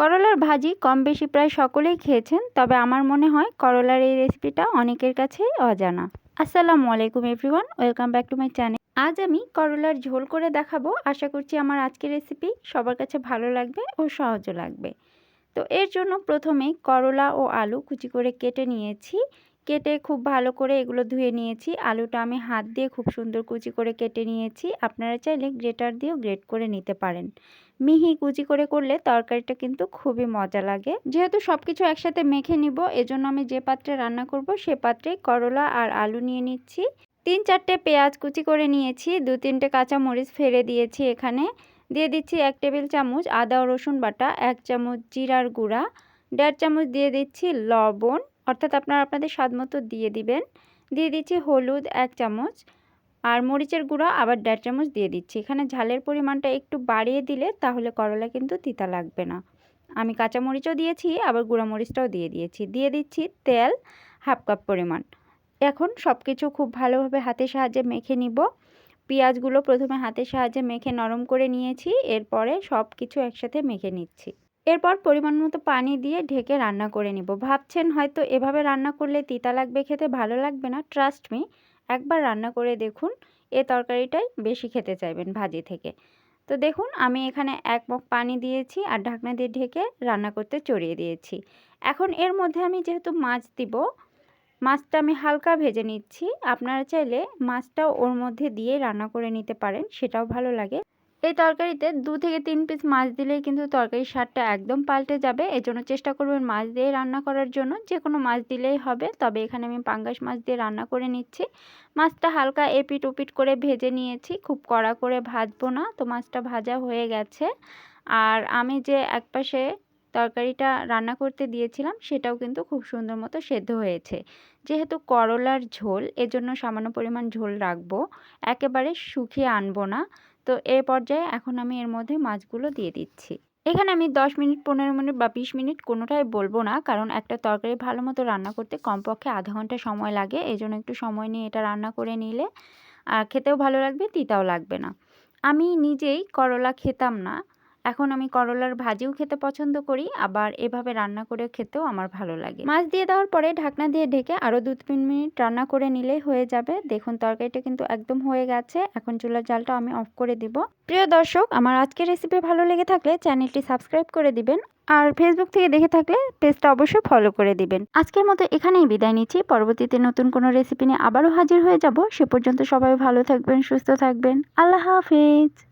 করলার ভাজি কম বেশি প্রায় সকলেই খেয়েছেন, তবে আমার মনে হয় করলার এই রেসিপিটা অনেকের কাছেই অজানা। আসসালামু আলাইকুম everyone welcome back to my channel আজ আমি করলার ঝোল করে দেখাবো। আশা করছি আমার আজকের রেসিপি সবার কাছে ভালো লাগবে ও সহজও লাগবে। তো এর জন্য প্রথমে করলা ও আলু কুচি করে কেটে নিয়েছি। কেটে খুব ভালো করে এগুলো ধুয়ে নিয়েছি। আলুটা আমি হাত দিয়ে খুব সুন্দর কুচি করে কেটে নিয়েছি। আপনারা চাইলে গ্রেটার দিয়েও গ্রেট করে নিতে পারেন। মিহি কুচি করে করলে তরকারিটা কিন্তু খুবই মজা লাগে। যেহেতু সব কিছু একসাথে মেখে নিব, এজন্য আমি যে পাত্রে রান্না করব সে পাত্রে করলা আর আলু নিয়ে নিচ্ছি। তিন চারটে পেঁয়াজ কুচি করে নিয়েছি, দু তিনটে কাঁচা মরিচ ফেলে দিয়েছি এখানে। দিয়ে দিচ্ছি এক টেবিল চামচ আদা রসুন বাটা, এক চামচ জিরার গুঁড়া, দেড় চামচ দিয়ে দিচ্ছি লবণ অর্থাৎ আপনারা আপনাদের স্বাদ মতো দিয়ে দিবেন। দিয়ে দিচ্ছি হলুদ এক চামচ, আর মরিচের গুঁড়া আবার দেড় চামচ দিয়ে দিচ্ছি। এখানে ঝালের পরিমাণটা একটু বাড়িয়ে দিলে তাহলে করলা কিন্তু তিতা লাগবে না। আমি কাঁচা মরিচও দিয়েছি, আবার গুঁড়া মরিচটাও দিয়ে দিয়েছি। দিয়ে দিচ্ছি তেল হাফ কাপ পরিমাণ। এখন সব কিছু খুব ভালোভাবে হাতের সাহায্যে মেখে নিব। পেঁয়াজগুলো প্রথমে হাতের সাহায্যে মেখে নরম করে নিয়েছি, এরপরে সব কিছু একসাথে মেখে নিচ্ছি। এরপর পরিমাণ মতো পানি দিয়ে ঢেকে রান্না করে নিব। ভাবছেন হয়তো এভাবে রান্না করলে তিতা লাগবে, খেতে ভালো লাগবে না? ট্রাস্ট মি একবার রান্না করে দেখুন, এ তরকারিটাই বেশি খেতে চাইবেন ভাজি থেকে। তো দেখুন, আমি এখানে এক মগ পানি দিয়েছি আর ঢাকনা দিয়ে ঢেকে রান্না করতে চড়িয়ে দিয়েছি। এখন এর মধ্যে আমি যেহেতু মাছ দিব, মাছটা আমি হালকা ভেজে নিচ্ছি। আপনারা চাইলে মাছটাও ওর মধ্যে দিয়ে রান্না করে নিতে পারেন, সেটাও ভালো লাগে। এই তরকারিতে দু থেকে তিন পিস মাছ দিলেই কিন্তু তরকারির স্বাদটা একদম পাল্টে যাবে। এজন্য চেষ্টা করবেন মাছ দিয়ে রান্না করার জন্য। যে কোনো মাছ দিলেই হবে, তবে এখানে আমি পাঙ্গাস মাছ দিয়ে রান্না করে নিচ্ছি। মাছটা হালকা এপিট ওপিট করে ভেজে নিয়েছি। খুব কড়া করে ভাজবো না, তো মাছটা ভাজা হয়ে গেছে। আর আমি যে একপাশে তরকারিটা রান্না করতে দিয়েছিলাম, সেটাও কিন্তু খুব সুন্দর মতো সেদ্ধ হয়েছে। যেহেতু করলার ঝোল, এজন্য সামান্য পরিমাণ ঝোল রাখব। একেবারে শুকিয়ে আনব না। তো এ পর্যায়ে এখন আমি এর মধ্যে মাছগুলো দিয়ে দিচ্ছি। এখানে আমি 10 মিনিট, পনেরো মিনিট বা 20 মিনিট কোনোটাই বলব না, কারণ একটা তরকারি ভালো মতো রান্না করতে কমপক্ষে আধা ঘণ্টা সময় লাগে এই জন্য একটু সময় নিয়ে এটা রান্না করে নিলে খেতেও ভালো লাগবে, তিতাও লাগবে না। আমি নিজেই করলা খেতাম না এখন আমি করলার ভাজিও খেতে পছন্দ করি, আবার এভাবে রান্না করে খেতেও আমার ভালো লাগে। মাছ দিয়ে দেওয়ার পরে ঢাকনা দিয়ে ঢেকে আরও দু তিন মিনিট রান্না করে নিলেই হয়ে যাবে। দেখুন, তরকারিটা কিন্তু একদম হয়ে গেছে। এখন চুলার জালটা আমি অফ করে দিব। প্রিয় দর্শক, আমার আজকের রেসিপি ভালো লেগে থাকলে চ্যানেলটি সাবস্ক্রাইব করে দিবেন। আর ফেসবুক থেকে দেখে থাকলে পেজটা অবশ্যই ফলো করে দিবেন। আজকের মতো এখানেই বিদায় নিচ্ছি। পরবর্তীতে নতুন কোনো রেসিপি নিয়ে আবারও হাজির হয়ে যাব। সে পর্যন্ত সবাই ভালো থাকবেন, সুস্থ থাকবেন। আল্লাহ হাফিজ।